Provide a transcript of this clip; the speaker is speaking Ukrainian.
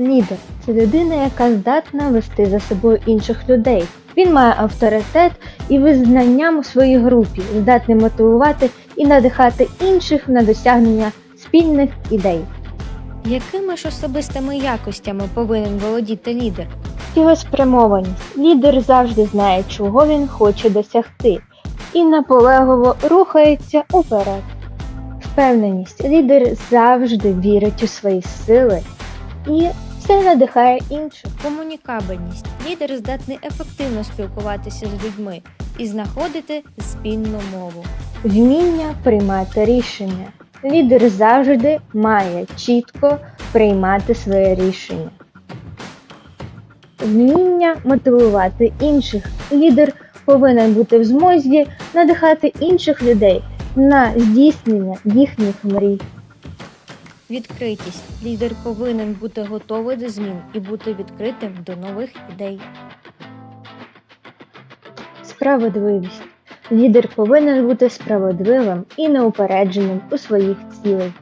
Лідер це людина, яка здатна вести за собою інших людей. Він має авторитет і визнанням у своїй групі, здатний мотивувати і надихати інших на досягнення спільних ідей. Якими ж особистими якостями повинен володіти лідер? Цілеспрямованість. Лідер завжди знає, чого він хоче досягти, і наполегливо рухається уперед. Впевненість. Лідер завжди вірить у свої сили і це надихає інших. Комунікабельність. Лідер здатний ефективно спілкуватися з людьми і знаходити спільну мову. Вміння приймати рішення. Лідер завжди має чітко приймати своє рішення. Вміння мотивувати інших. Лідер повинен бути в змозі надихати інших людей на здійснення їхніх мрій. Відкритість. Лідер повинен бути готовий до змін і бути відкритим до нових ідей. Справедливість. Лідер повинен бути справедливим і неупередженим у своїх цілях.